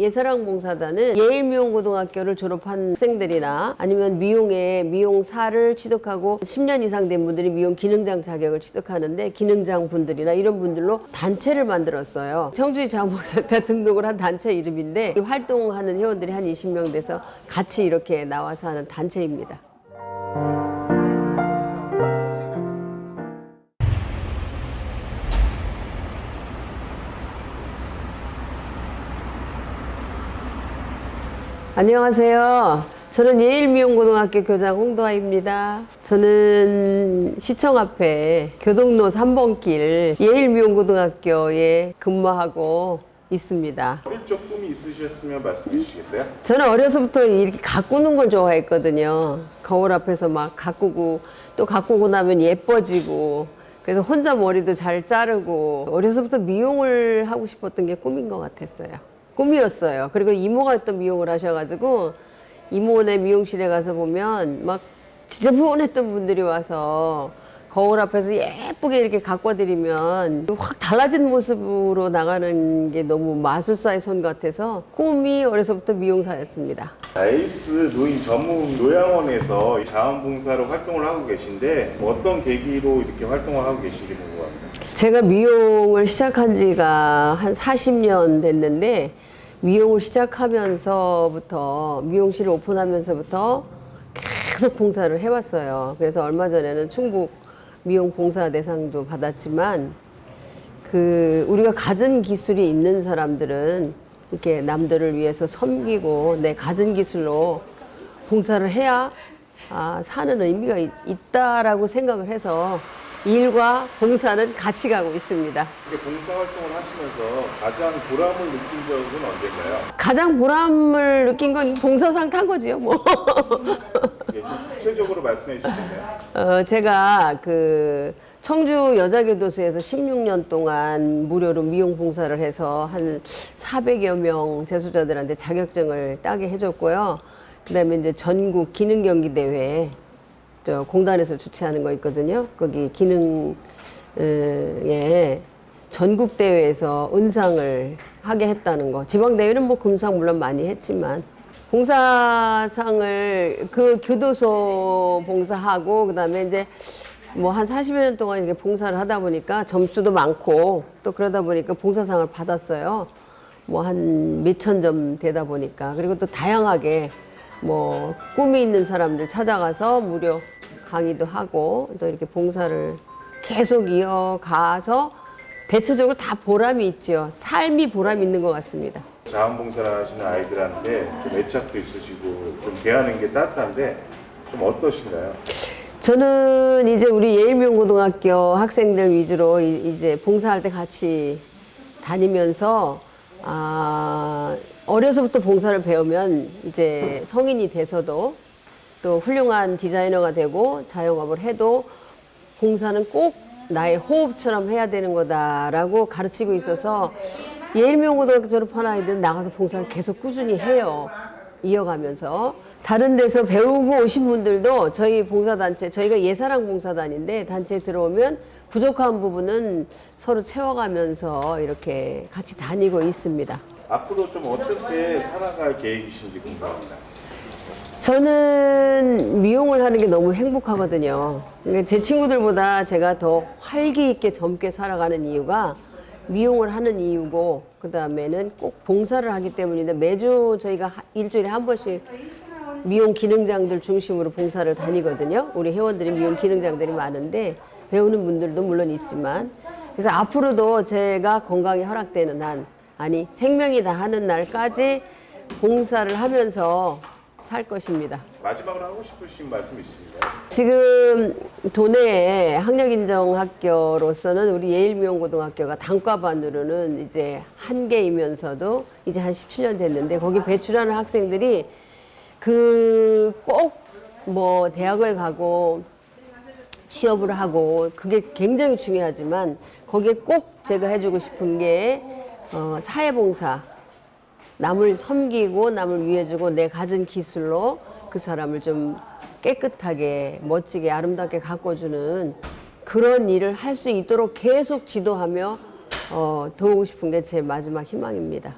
예사랑 봉사단은 예일미용고등학교를 졸업한 학생들이나 아니면 미용에 미용사를 취득하고 10년 이상 된 분들이 미용 기능장 자격을 취득하는데 기능장 분들이나 이런 분들로 단체를 만들었어요. 청주시 자원봉사단 등록을 한 단체 이름인데 이 활동하는 회원들이 한 20명 돼서 같이 이렇게 나와서 하는 단체입니다. 안녕하세요. 저는 예일미용고등학교 교장 홍도아입니다. 저는 시청 앞에 교동로 3번길 예일미용고등학교에 근무하고 있습니다. 어릴 적 꿈이 있으셨으면 말씀해 주시겠어요? 저는 어려서부터 이렇게 가꾸는 걸 좋아했거든요. 거울 앞에서 막 가꾸고 또 가꾸고 나면 예뻐지고 그래서 혼자 머리도 잘 자르고 어려서부터 미용을 하고 싶었던 게 꿈인 것 같았어요. 꿈이었어요. 그리고 이모가 또 미용을 하셔가지고 이모네 미용실에 가서 보면 막 지저분했던 분들이 와서 거울 앞에서 예쁘게 이렇게 가꿔드리면 확 달라진 모습으로 나가는 게 너무 마술사의 손 같아서 꿈이 어려서부터 미용사였습니다. 아이스 노인 전문 요양원에서 자원봉사로 활동을 하고 계신데 어떤 계기로 이렇게 활동을 하고 계신지 궁금합니다. 제가 미용을 시작한 지가 한 40년 됐는데 미용을 시작하면서부터 미용실을 오픈하면서부터 계속 봉사를 해왔어요. 그래서 얼마 전에는 충북 미용 봉사 대상도 받았지만 그 우리가 가진 기술이 있는 사람들은 이렇게 남들을 위해서 섬기고 내 가진 기술로 봉사를 해야 아, 사는 의미가 있, 있다라고 생각을 해서 일과 봉사는 같이 가고 있습니다. 봉사 활동을 하시면서 가장 보람을 느낀 적은 언제인가요? 가장 보람을 느낀 건 봉사상 탄 거지요, 뭐. 좀 구체적으로 말씀해 주시겠나요? 어, 제가 그 청주 여자교도소에서 16년 동안 무료로 미용 봉사를 해서 한 400여 명 재소자들한테 자격증을 따게 해줬고요. 그 다음에 이제 전국 기능 경기 대회 저 공단에서 주최하는 거 있거든요. 거기 기능 에 전국 대회에서 은상을 하게 했다는 거. 지방 대회는 뭐 금상 물론 많이 했지만 봉사상을 그 교도소 봉사하고 그다음에 이제 뭐 한 40여 년 동안 이렇게 봉사를 하다 보니까 점수도 많고 또 그러다 보니까 봉사상을 받았어요. 뭐 한 몇 천 점 되다 보니까 그리고 또 다양하게 뭐 꿈이 있는 사람들 찾아가서 무료 강의도 하고 또 이렇게 봉사를 계속 이어가서 대체적으로 다 보람이 있죠. 삶이 보람 있는 것 같습니다. 자원봉사를 하시는 아이들한테 좀 애착도 있으시고 좀 대하는 게 따뜻한데 좀 어떠신가요? 저는 이제 우리 예일미용고등학교 학생들 위주로 이- 이제 봉사할 때 같이 다니면서 아, 어려서부터 봉사를 배우면 이제 성인이 돼서도 또 훌륭한 디자이너가 되고 자영업을 해도 봉사는 꼭 나의 호흡처럼 해야 되는 거다라고 가르치고 있어서 예일미용고등학교 졸업한 아이들은 나가서 봉사를 계속 꾸준히 해요. 이어가면서 다른 데서 배우고 오신 분들도 저희 봉사단체 저희가 예사랑 봉사단인데 단체에 들어오면 부족한 부분은 서로 채워가면서 이렇게 같이 다니고 있습니다. 앞으로 좀 어떻게 살아갈 계획이신지 궁금합니다. 저는 미용을 하는 게 너무 행복하거든요. 그러니까 제 친구들보다 제가 더 활기 있게 젊게 살아가는 이유가 미용을 하는 이유고 그 다음에는 꼭 봉사를 하기 때문인데 매주 저희가 하- 일주일에 한 번씩 미용 기능장들 중심으로 봉사를 다니거든요. 우리 회원들이 미용 기능장들이 많은데 배우는 분들도 물론 있지만 그래서 앞으로도 제가 건강이 허락되는 한 아니 생명이 다하는 날까지 봉사를 하면서 살 것입니다. 마지막으로 하고 싶으신 말씀 있으신가요? 지금 도내에 학력인정학교로서는 우리 예일미용고등학교가 단과반으로는 이제 한 개이면서도 이제 한 17년 됐는데 거기 배출하는 학생들이 그 꼭 뭐 대학을 가고 취업을 하고 그게 굉장히 중요하지만 거기에 꼭 제가 해주고 싶은 게 어, 사회봉사 남을 섬기고 남을 위해주고 내 가진 기술로 그 사람을 좀 깨끗하게 멋지게 아름답게 가꿔주는 그런 일을 할 수 있도록 계속 지도하며 어, 도우고 싶은 게 제 마지막 희망입니다.